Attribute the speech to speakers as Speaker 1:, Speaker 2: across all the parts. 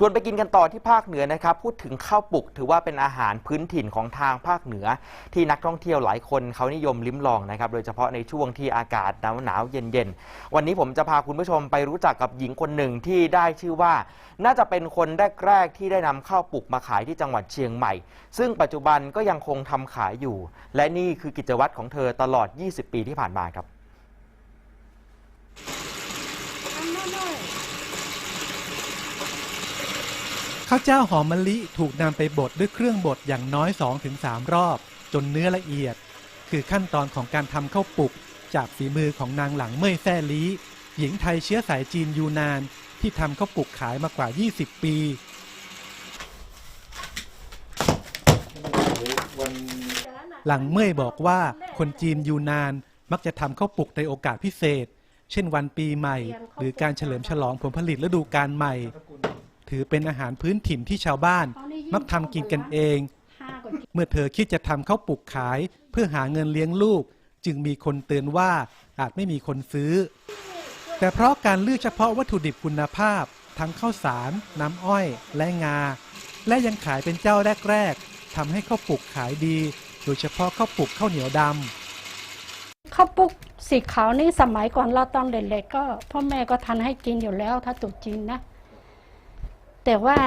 Speaker 1: ชวนไปกินกันต่อที่ภาคเหนือนะครับ พูดถึงข้าวปลุกถือว่าเป็นอาหารพื้นถิ่นของทางภาคเหนือ ที่นักท่องเที่ยวหลายคนเขานิยมลิ้มลองนะครับ โดยเฉพาะในช่วงที่อากาศหนาวหนาวเย็นเย็นๆวันนี้ผมจะพาคุณผู้ชมไปรู้จักกับหญิงคนหนึ่งที่ได้ชื่อว่า น่าจะเป็นคนแรกๆที่ได้นำข้าวปลุกมาขายที่จังหวัดเชียงใหม่ ซึ่งปัจจุบันก็ยังคงทำขายอยู่ และนี่คือกิจวัตรของเธอตลอด 20 ปีที่ผ่านมาครับ
Speaker 2: ข้าวเจ้าหอมมะลิถูกนำไปบดด้วยเครื่องบดอย่างน้อย 2-3 รอบ จนเนื้อละเอียด คือขั้นตอนของการทำข้าวปุก จากฝีมือของนางหลังเม่ยแซ่ลีหญิงไทยเชื้อสายจีนยูนาน ที่ทำข้าวปุกขายมากว่า 20 ปี หลังเม่ยบอกว่าคนจีนยูนานมักจะทำข้าวปุกในโอกาสพิเศษ เช่นวันปีใหม่ หรือการเฉลิมฉลองผลผลิตฤดูกาลใหม่ ถือเป็นอาหารพื้นถิ่นที่ชาวบ้าน มักทำกินกันเอง เมื่อเธอคิดจะทำข้าวปลุกขาย เพื่อหาเงินเลี้ยงลูก จึงมีคนเตือนว่าอาจไม่มีคนซื้อ แต่เพราะการเลือกเฉพาะวัตถุดิบคุณภาพ ทั้งข้าวสาร น้ำอ้อย และงา และยังขายเป็นเจ้าแรก ๆทำให้ข้าวปลุกขายดี โดยเฉพาะข้าวปลุกข้าวเหนียวดำ
Speaker 3: ข้าวปลุกสีขาวนี่สมัยก่อนเราตอนเด็กๆก็พ่อแม่ก็ทันให้กินอยู่แล้วถ้าตรุษจีนนะ แต่ว่า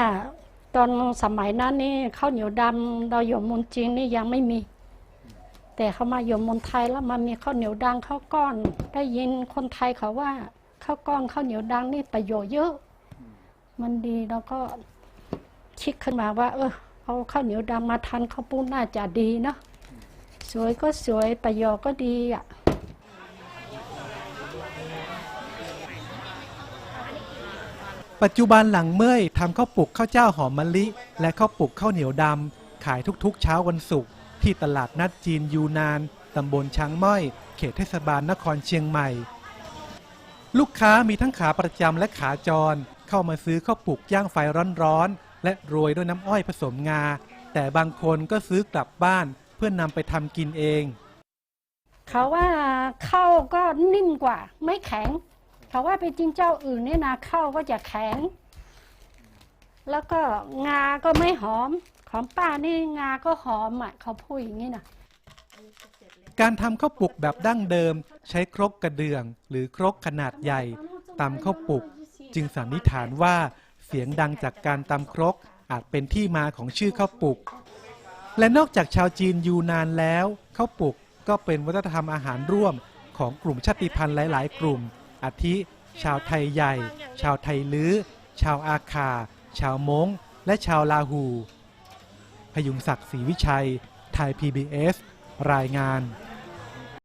Speaker 3: ตอนสมัยนั้นนี่ข้าวเหนียวดำเราอยู่มุนจีนนี่ยังไม่มี แต่เขามาอยู่มุนไทยแล้วมามีข้าวเหนียวดังข้าวก้อน ได้ยินคนไทยเขาว่าข้าวก้อนข้าวเหนียวดังนี่ประโยชน์เยอะ มันดีแล้วก็คิดขึ้นมาว่า เออเอาข้าวเหนียวดำมาทันข้าวปุ้นน่าจะดีเนาะสวยก็สวยประโยชน์ก็ดีอะ
Speaker 2: ปัจจุบันหลังเมื่อยทำข้าวปลุกข้าวเจ้าหอมมะลิ และข้าวปลุกข้าวเหนียวดำขายทุกๆ เช้าวันศุกร์ที่ตลาดนัดจีนยูนานตำบลช้างม้อย เขตเทศบาลนครเชียงใหม่ ลูกค้ามีทั้งขาประจำและขาจร เข้ามาซื้อข้าวปลุกย่างไฟร้อนๆและโรยด้วยน้ำอ้อยผสมงา แต่บางคนก็ซื้อกลับบ้านเพื่อนนำไปทำกินเอง
Speaker 3: เขาว่าข้าวก็นิ่มกว่า ไม่แข็ง เขาว่าไปจริงเจ้าอื่นเนี่ยนะข้าวก็จะแข็ง แล้วก็งาก็ไม่หอม ของป้านี่งาก็หอมอะเขาพูดอย่างนี้นะ
Speaker 2: การทำข้าวปลุกแบบดั้งเดิม ใช้ครกกระเดื่อง หรือครกขนาดใหญ่ตำข้าวปลุก จึงสันนิษฐานว่าเสียงดังจากการตำครกอาจเป็นที่มาของชื่อข้าวปลุก และนอกจากชาวจีนยูนานแล้วข้าวปลุกก็เป็นวัฒนธรรมอาหารร่วมของกลุ่มชาติพันธุ์หลาย ๆ กลุ่ม อาทิ ชาวไทยใหญ่ ชาวไทยลื้อ ชาวอาคา ชาวมง้งและชาวลาหูพยุงศักดิ์ศรีวิชัย ไทย PBS รายงาน